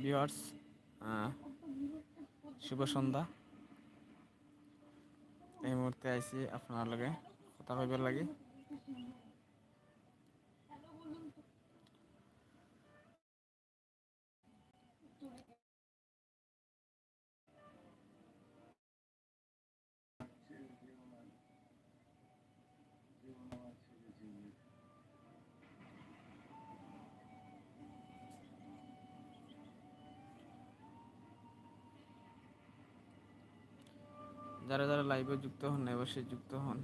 Viewers শুভ সন্ধ্যা। এই মুহূর্তে আইসি আপনার লগে কথা কইবার লাগি। লাইভে যুক্ত হন অবশ্যই যুক্ত হন।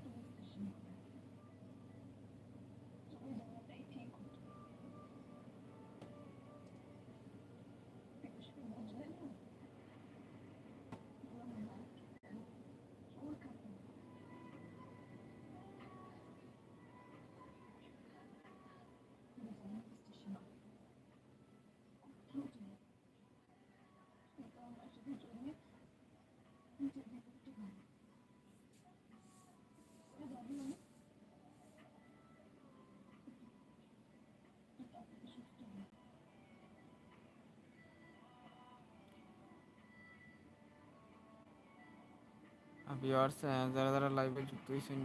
ভিওয়ার্স যারা যারা লাইভে যুক্ত হয়েছেন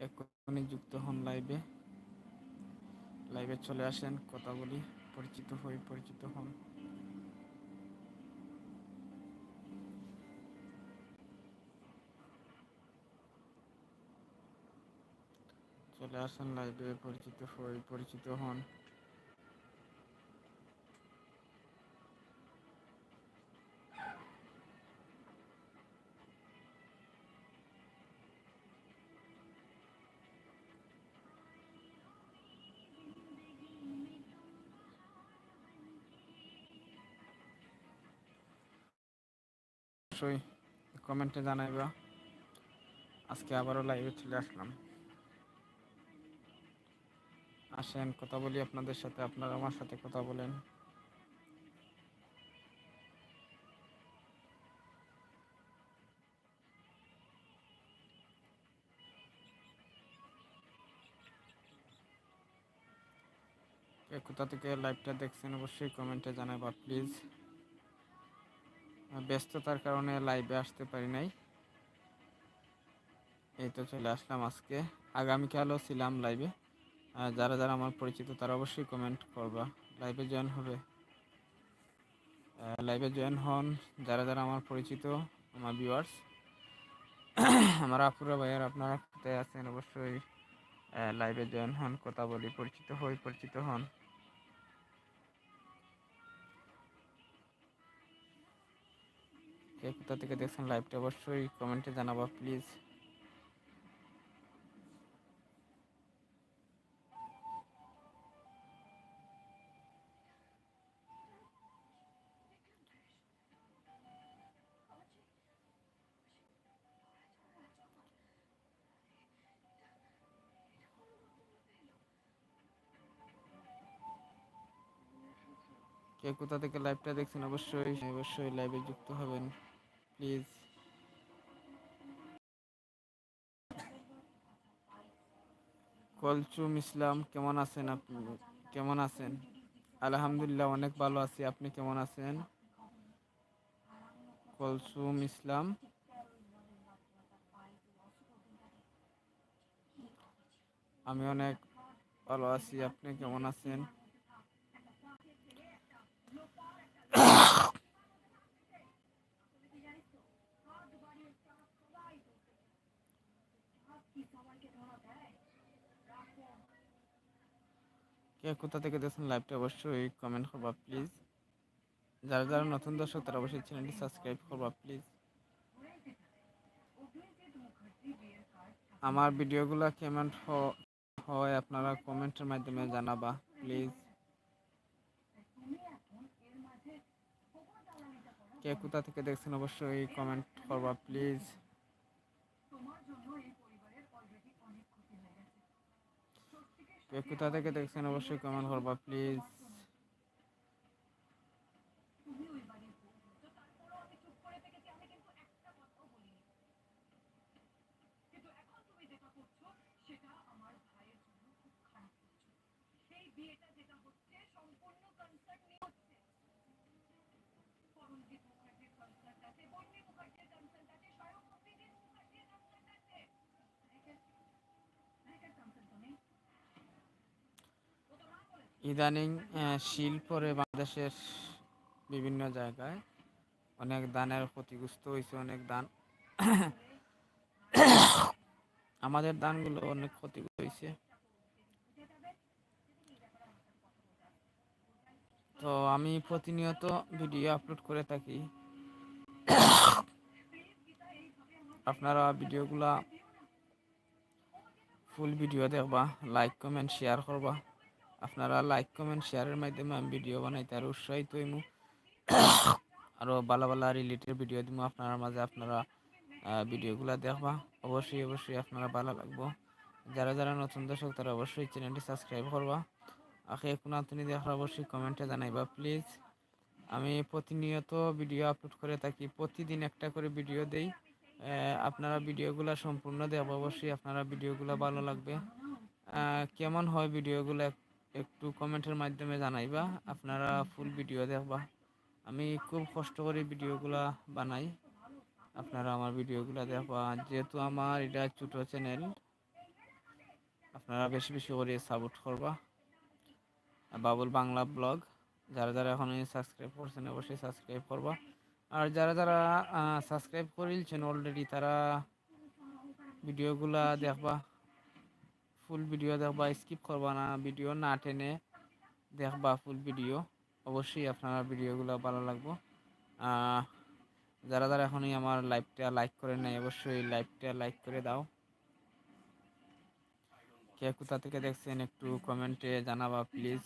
এখনই যুক্ত হন লাইভে লাইভে চলে আসেন, কথা বলি, পরিচিত হই, পরিচিত হন। চলে আসেন লাইভে পরিচিত হই, পরিচিত হন। কমেন্টে জানাইবা আজকে আবারও লাইভে চলে আসলাম। আসেন, কথা বলি আপনাদের সাথে, আপনারা আমার সাথে কথা বলেন। কোথা থেকে লাইভটা দেখছেন, অবশ্যই কমেন্টে জানাবা প্লিজ ব্যস্ততার কারণে লাইভে আসতে পারি নাই। এই তো চলে আসলাম আজকে। আগামীকালও ছিলাম লাইভে যারা যারা আমার পরিচিত, তারা অবশ্যই কমেন্ট করবা। লাইভে জয়েন হবে। লাইভে জয়েন হন যারা যারা আমার পরিচিত, আমার ভিউয়ার্স আমার আপুরা ভাইয়ার, আপনারা কোথায় আছেন? অবশ্যই লাইভে জয়েন হন, কথা বলি, পরিচিত হই, পরিচিত হন। কে কোথা থেকে দেখছেন লাইভটা অবশ্যই কমেন্টে জানাবা প্লিজ কে কোথা থেকে লাইভটা দেখছেন অবশ্যই অবশ্যই লাইভে যুক্ত হবেন। প্লিজ। কলচুম ইসলাম, কেমন আছেন আপনি কেমন আছেন? আলহামদুলিল্লাহ, অনেক ভালো আছি। আপনি কেমন আছেন? কলসুম ইসলাম। আমি অনেক ভালো আছি। আপনি কেমন আছেন? কে কোথা থেকে দেখছেন লাইভটা অবশ্যই কমেন্ট করবা প্লিজ যারা যারা নতুন দর্শক, তারা অবশ্যই চ্যানেলটি সাবস্ক্রাইব করবা প্লিজ আমার ভিডিওগুলো কেমন হয় আপনারা কমেন্টের মাধ্যমে জানাবা প্লিজ কে কোথা থেকে দেখছেন অবশ্যই কমেন্ট করবা প্লিজ কে কোথা থেকে দেখছেন অবশ্যই কমেন্ট করবা প্লিজ ইদানিং শিল্পরে বাংলাদেশের বিভিন্ন জায়গায় অনেক দানের ক্ষতিগ্রস্ত হয়েছে অনেক দান। আমাদের দানগুলো অনেক ক্ষতিগ্রস্ত হয়েছে তো আমি প্রতিনিয়ত ভিডিও আপলোড করে থাকি। আপনারা ভিডিওগুলা ফুল ভিডিও দেখবা, লাইক, কমেন্ট, শেয়ার করবা। আপনারা লাইক কমেন্ট শেয়ারের মাধ্যমে আমি ভিডিও বানাইতে আর উৎসাহিত হইমু। আরও ভালো ভালো রিলেটেড ভিডিও দিব আপনার মাঝে, আপনারা ভিডিওগুলো দেখবা। অবশ্যই অবশ্যই আপনারা ভালো লাগবো। যারা যারা নতুন দর্শক, তারা অবশ্যই চ্যানেলটি সাবস্ক্রাইব করবা। আখে এখন আপনি দেখার অবশ্যই কমেন্টে জানাইবা প্লিজ আমি প্রতিনিয়ত ভিডিও আপলোড করে থাকি, প্রতিদিন একটা করে ভিডিও দেই। আপনারা ভিডিওগুলো সম্পূর্ণ দেব অবশ্যই আপনারা ভিডিওগুলো ভালো লাগবে। কেমন হয় ভিডিওগুলো একটু কমেন্টের মাধ্যমে জানাইবা, আপনারা ফুল ভিডিও দেখবা। আমি খুব কষ্ট করে ভিডিওগুলো বানাই, আপনারা আমার ভিডিওগুলো দেখবা। যেহেতু আমার এটা ছোটো চ্যানেল আপনারা বেশি বেশি করে সাপোর্ট করবা। বাবুল বাংলা ব্লগ যারা যারা এখন সাবস্ক্রাইব করছেন অবশ্যই সাবস্ক্রাইব করবা। আর যারা যারা সাবস্ক্রাইব করেছেন অলরেডি তারা ভিডিওগুলা দেখবা। ফুল ভিডিও দেখবা স্কিপ করবা না ভিডিও না টেনে দেখবা ফুল ভিডিও অবশ্যই আপনার ভিডিওগুলো ভালো লাগবো। যারা যারা এখনই আমার লাইভটা লাইক করে নেয় অবশ্যই লাইভটা লাইক করে দাও। কে কোথা থেকে দেখছেন একটু কমেন্টে জানাবা প্লিজ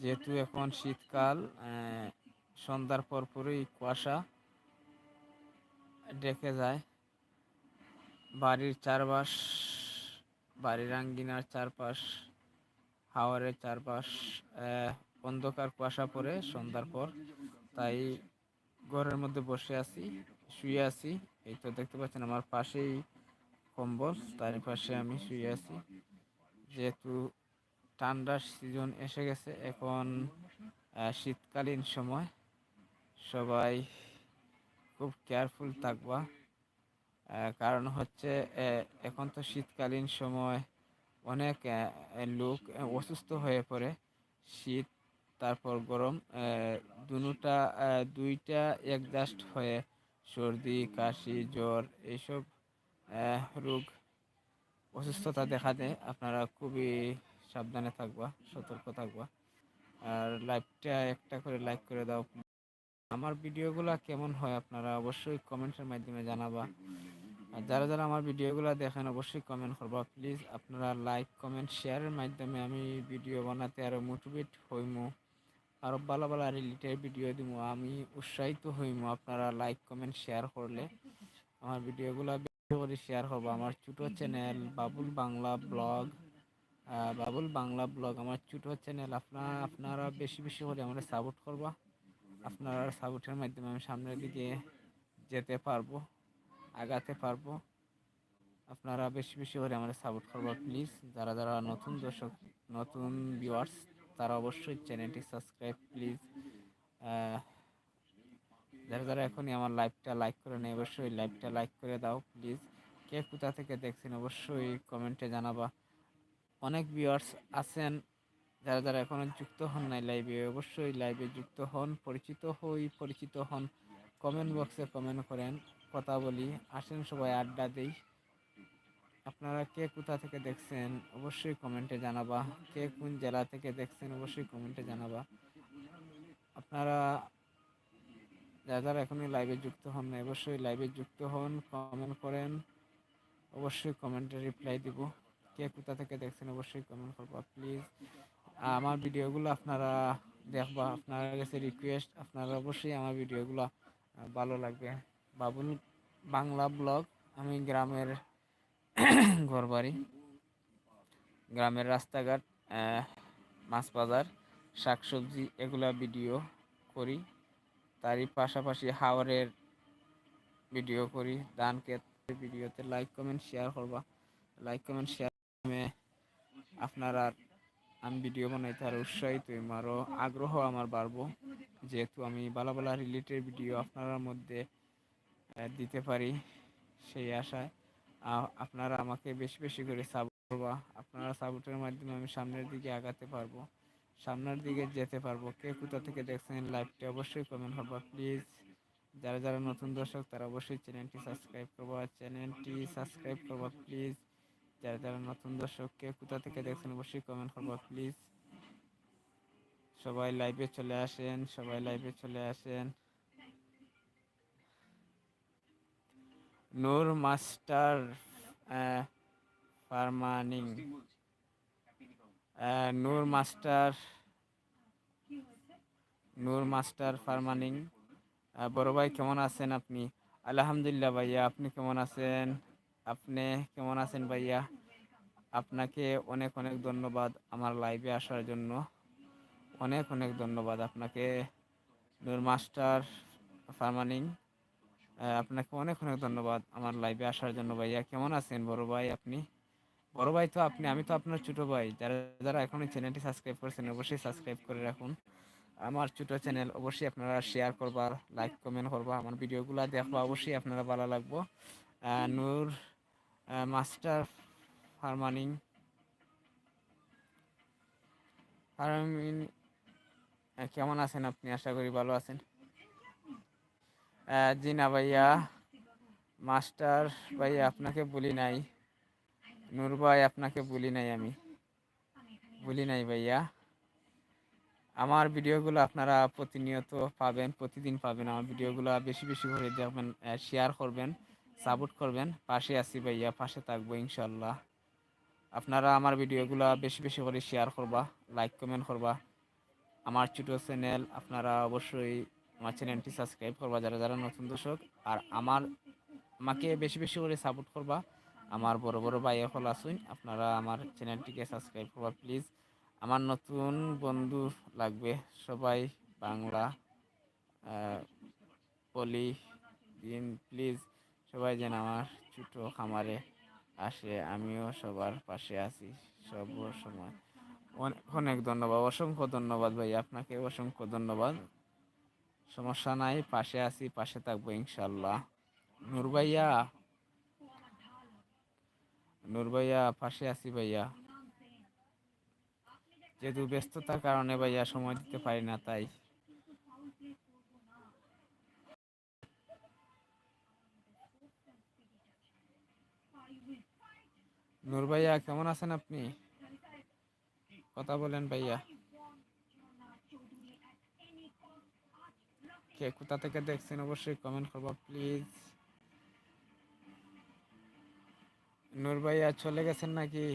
যেহেতু এখন শীতকাল সন্ধ্যার পরপরই কুয়াশা, ডেকে যায়। বাড়ির চারপাশ, বাড়ির আঙ্গিনার চারপাশ, হাওয়ারের চারপাশ অন্ধকার কুয়াশা পড়ে সন্ধ্যার পর। তাই ঘরের মধ্যে বসে আছি, শুয়ে আছি। এই তো দেখতে পাচ্ছেন আমার পাশেই কম্বল তার পাশে আমি শুয়ে আছি। যেহেতু ঠান্ডার সিজন এসে গেছে, এখন শীতকালীন সময়। সবাই খুব কেয়ারফুল থাকবা। কারণ হচ্ছে এখন তো শীতকালীন সময় অনেক লোক অসুস্থ হয়ে পড়ে। শীত, তারপর গরম দুটা দুইটা একজাস্ট হয়ে সর্দি, কাশি, জ্বর এইসব রোগ অসুস্থতা দেখা দেয়। আপনারা খুবই সাবধানে থাকবা, সতর্ক থাকবা। আর লাইভটা একটা করে লাইক করে দাও। আমার ভিডিওগুলো কেমন হয় আপনারা অবশ্যই কমেন্টের মাধ্যমে জানাবা। আর যারা যারা আমার ভিডিওগুলো দেখেন, অবশ্যই কমেন্ট করবা। প্লিজ আপনারা লাইক কমেন্ট শেয়ারের মাধ্যমে আমি ভিডিও বানাতে আরও মোটিভেট হইমু আরও ভালো ভালো রিলেটেড ভিডিও দিব আমি উৎসাহিত হইমু আপনারা লাইক কমেন্ট শেয়ার করলে। আমার ভিডিওগুলো বেশি করে শেয়ার করব। আমার ছোটো channel Babul Bangla blog Babul Bangla blog আমার ছোটো চ্যানেল আপনারা আপনারা বেশি বেশি করে আমাদের সাপোর্ট করবা। আপনারা সাপোর্টের মাধ্যমে আমি সামনের দিকে যেতে পারব। আগাতে পারব। আপনারা বেশি বেশি করে আমাদের সাপোর্ট করব প্লিজ যারা যারা নতুন দর্শক, নতুন ভিউয়ার্স তারা অবশ্যই চ্যানেলটি সাবস্ক্রাইব প্লিজ যারা যারা এখনই আমার লাইভটা লাইক করে নেই, অবশ্যই লাইভটা লাইক করে দাও প্লিজ কে কোথা থেকে দেখছেন, অবশ্যই কমেন্টে জানাবা। অনেক ভিউয়ার্স আছেন, যারা যারা এখনও যুক্ত হন নাই লাইভে অবশ্যই লাইভে যুক্ত হন, পরিচিত হই, পরিচিত হন। কমেন্ট বক্সে কমেন্ট করেন। কথা বলি, আসেন সবাই আড্ডা দিই। আপনারা কে কোথা থেকে দেখছেন অবশ্যই কমেন্টে জানাবা। কে কোন জেলা থেকে দেখছেন অবশ্যই কমেন্টে জানাবা। আপনারা যারা যারা এখনই লাইভে যুক্ত হন না অবশ্যই লাইভে যুক্ত হন কমেন্ট করেন। অবশ্যই কমেন্টে রিপ্লাই দিব। কে কোথা থেকে দেখছেন অবশ্যই কমেন্ট করবা প্লিজ আমার ভিডিওগুলো আপনারা দেখবা, আপনার কাছে রিকোয়েস্ট আপনারা অবশ্যই আমার ভিডিওগুলো ভালো লাগবে। বাবুল বাংলা ব্লগ, আমি গ্রামের ঘর বাড়ি গ্রামের রাস্তাঘাট মাছ বাজার, শাকসবজি এগুলা ভিডিও করি। তারই পাশাপাশি হাওয়ারের ভিডিও করি। ধান ক্ষেত ভিডিওতে লাইক কমেন্ট শেয়ার করবা। লাইক কমেন্ট শেয়ার আপনারা আমি ভিডিও বানাইতে আরও উৎসাহিত হইম আরও আগ্রহ আমার বাড়বো। যেহেতু আমি ভালো ভালো রিলেটেড ভিডিও আপনার মধ্যে দিতে পারি সেই আশায়। আপনারা আমাকে বেশি বেশি করে সাপোর্ট করবা। আপনারা সাপোর্টের মাধ্যমে আমি সামনের দিকে আগাতে পারব। সামনের দিকে যেতে পারব। কে কোথা থেকে দেখছেন লাইভটি অবশ্যই কমেন্ট করবা প্লিজ যারা যারা নতুন দর্শক, তারা অবশ্যই চ্যানেলটি সাবস্ক্রাইব করবা। চ্যানেলটি সাবস্ক্রাইব করবা প্লিজ যারা যারা নতুন দর্শক, কে কোথা থেকে দেখছেন অবশ্যই কমেন্ট করবা প্লিজ সবাই লাইভে চলে আসেন, সবাই লাইভে চলে আসেন। Noor master farming. Noor master Noor master farming. বড় ভাই কেমন আছেন আপনি? আলহামদুলিল্লাহ ভাইয়া, আপনি কেমন আছেন? আপনি কেমন আছেন ভাইয়া? আপনাকে অনেক অনেক ধন্যবাদ আমার লাইভে আসার জন্য। অনেক অনেক ধন্যবাদ আপনাকে। Noor master farming. আপনাকে অনেক অনেক ধন্যবাদ আমার লাইভে আসার জন্য। ভাইয়া কেমন আছেন? বড় ভাই আপনি? বড় ভাই তো আপনি আমি তো আপনার ছোট ভাই। যারা যারা এখনও চ্যানেলটি সাবস্ক্রাইব করেছেন অবশ্যই সাবস্ক্রাইব করে রাখুন। আমার ছোট চ্যানেল অবশ্যই আপনারা শেয়ার করবা লাইক কমেন্ট করবা। আমার ভিডিওগুলো দেখবা অবশ্যই আপনারা ভালো লাগবো। নূর মাস্টার ফার্মানিং ফার্মিং আহ, কেমন আছেন আপনি? আশা করি ভালো আছেন। জি না ভাইয়া। মাস্টার ভাইয়া আপনাকে বলি নাই। নূর ভাই, আপনাকে বলি নাই আমি। বলি নাই ভাইয়া। আমার ভিডিওগুলো আপনারা প্রতিনিয়ত পাবেন, প্রতিদিন পাবেন। আমার ভিডিওগুলো বেশি বেশি করে দেখবেন শেয়ার করবেন সাপোর্ট করবেন। পাশে আছি ভাইয়া, পাশে থাকব ইনশাল্লাহ আপনারা আমার ভিডিওগুলো বেশি বেশি করে শেয়ার করবা লাইক কমেন্ট করবা। আমার ছোট চ্যানেল আপনারা অবশ্যই আমার চ্যানেলটি সাবস্ক্রাইব করবা যারা যারা নতুন দর্শক। আর আমার, আমাকে বেশি বেশি করে সাপোর্ট করবা। আমার বড় বড় ভাই হল আসুন আপনারা আমার চ্যানেলটিকে সাবস্ক্রাইব করবা প্লিজ আমার নতুন বন্ধু লাগবে সবাই, বাংলা বলি দিন প্লিজ সবাই যেন আমার ছোটো খামারে আসে, আমিও সবার পাশে আছি সব সময়। অনেক অনেক ধন্যবাদ, অসংখ্য ধন্যবাদ ভাই, আপনাকে অসংখ্য ধন্যবাদ। সমস্যা নাই, পাশে আছি, পাশে থাকব ইনশাল্লাহ নূর ভাইয়া নূর ভাইয়া, পাশে আছি ভাইয়া। যেহেতু ব্যস্ততার কারণে ভাইয়া সময় দিতে পারি না, তাই। নূর ভাইয়া, কেমন আছেন আপনি? কথা বলেন ভাইয়া। কে কোথা থেকে দেখছেন অবশ্যই কমেন্ট করবা প্লিজ নূর ভাইয়া চলে গেছেন নাকি?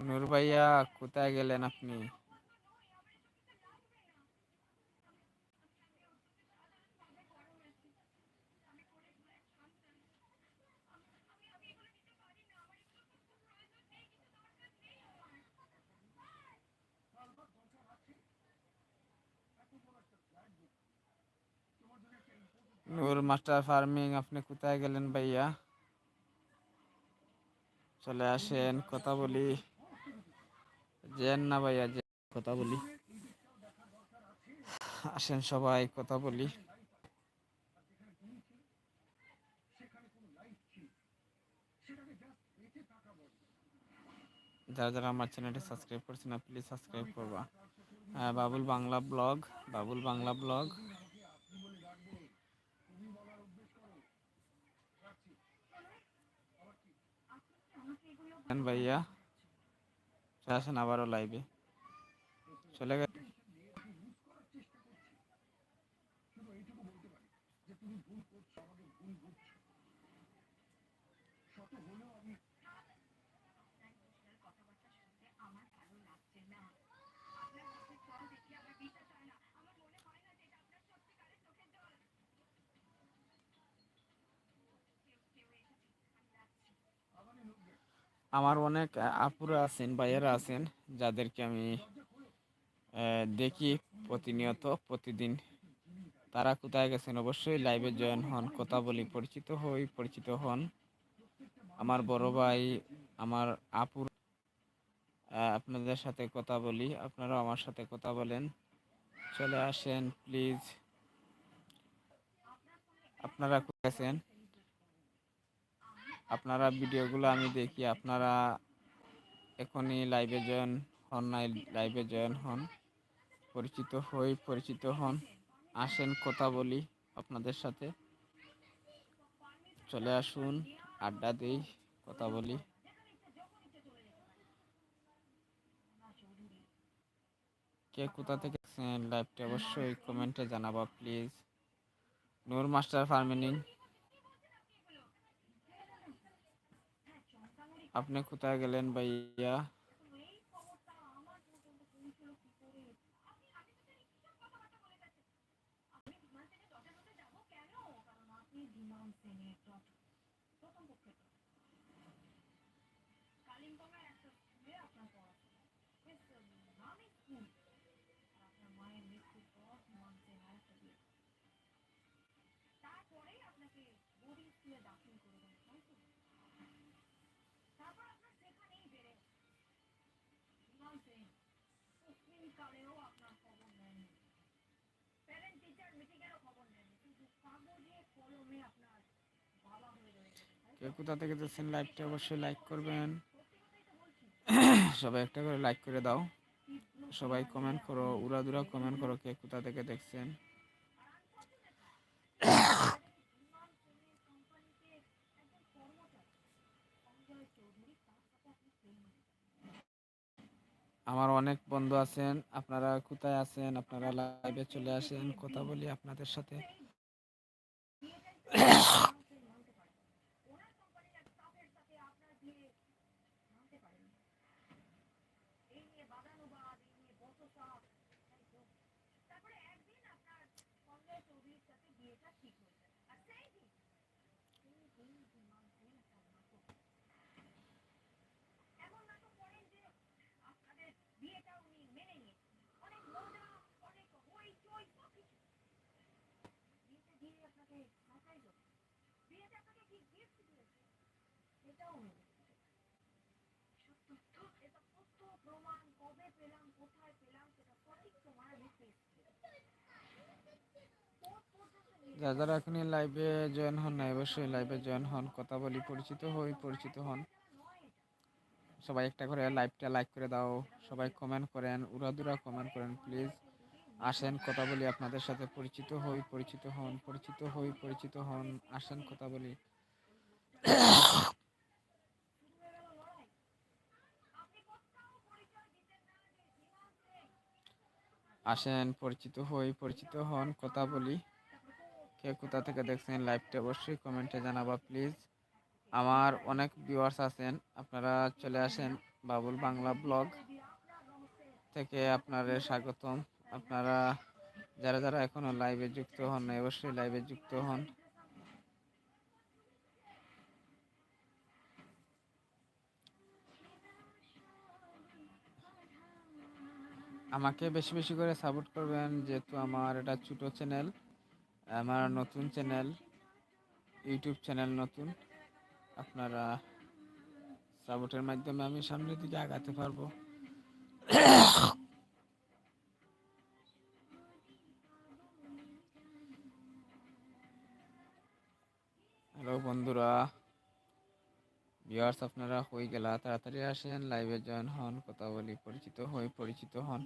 নূর ভাইয়া কোথায় গেলেন আপনি নূর মাস্টার ফার্মিং আপনি কোথায় গেলেন ভাইয়া? চলে আসেন, কথা বলি। যেন না ভাইয়া, যে কথা বলি। আসেন সবাই, কথা বলি। যারা যারা আমার চ্যানেলটি সাবস্ক্রাইব করছে না প্লিজ সাবস্ক্রাইব করবা। বাবুল বাংলা ব্লগ বাবুল বাংলা ব্লগ ভাইয়া চলে আসেন আবারও লাইভে চলে গেল আমার অনেক আপুরা আছেন, ভাইয়েরা আছেন, যাদেরকে আমি দেখি প্রতিনিয়ত, প্রতিদিন। তারা কোথায় গেছেন? অবশ্যই লাইভে জয়েন হন। কথা বলি, পরিচিত হই, পরিচিত হন। আমার বড় ভাই, আমার আপুর আপনাদের সাথে কথা বলি। আপনারাও আমার সাথে কথা বলেন। চলে আসেন প্লিজ আপনারা কোথায় আছেন? আপনারা ভিডিওগুলো আমি দেখি, আপনারা এখনই লাইভে জয়েন হন নাই লাইভে জয়েন হন, পরিচিত হই, পরিচিত হন, আসেন, কথা বলি আপনাদের সাথে। চলে আসুন, আড্ডা দিই, কথা বলি। কে কোথা থেকে লাইভটা অবশ্যই কমেন্টে জানাবা প্লিজ নূর মাস্টার ফার্মিনিং আপনি কোথায় গেলেন ভাইয়া কেউ কোথা থেকে দেখছেন লাইভটা অবশ্যই লাইক করবেন। সবাই একটা করে লাইক করে দাও। সবাই কমেন্ট করো, উড়াদুরা কমেন্ট করো কে কোথা থেকে দেখছেন। আমার অনেক বন্ধু আছেন, আপনারা কোথায় আছেন, আপনারা লাইভে চলে আসেন, কথা বলি আপনাদের সাথে। যারা যারা এখনই লাইভে জয়েন হন না অবশ্যই লাইভে জয়েন হন, কথা বলি, পরিচিত হই, পরিচিত হন। সবাই একটা করে লাইভটা লাইক করে দাও, সবাই কমেন্ট করেন, উড়াদুরা কমেন্ট করেন প্লিজ আসেন, কথা বলি আপনাদের সাথে, পরিচিত হই, পরিচিত হন, পরিচিত হই, পরিচিত হন, আসেন, কথা বলি। আসেন, পরিচিত হই, পরিচিত হন, কথা বলি। কে কোথা থেকে দেখছেন লাইভটা অবশ্যই কমেন্টে জানাবা প্লিজ আমার অনেক ভিউয়ার্স আছেন, আপনারা চলে আসেন বাবুল বাংলা ব্লগ থেকে আপনাদের স্বাগতম। আপনারা যারা যারা এখনও লাইভে যুক্ত হন না অবশ্যই লাইভে যুক্ত হন। আমাকে বেশি বেশি করে সাপোর্ট করবেন যেহেতু আমার এটা ছোটো চ্যানেল আমার নতুন চ্যানেল ইউটিউব চ্যানেল নতুন। আপনারা সাপোর্টের মাধ্যমে আমি সামনের দিকে আগাতে পারব। বন্ধুরা। ভিউয়ার্স আপনারা হয়ে গেলা, তাড়াতাড়ি আসেন লাইভে জয়েন হন, কথা বলি, পরিচিত হই, পরিচিত হন।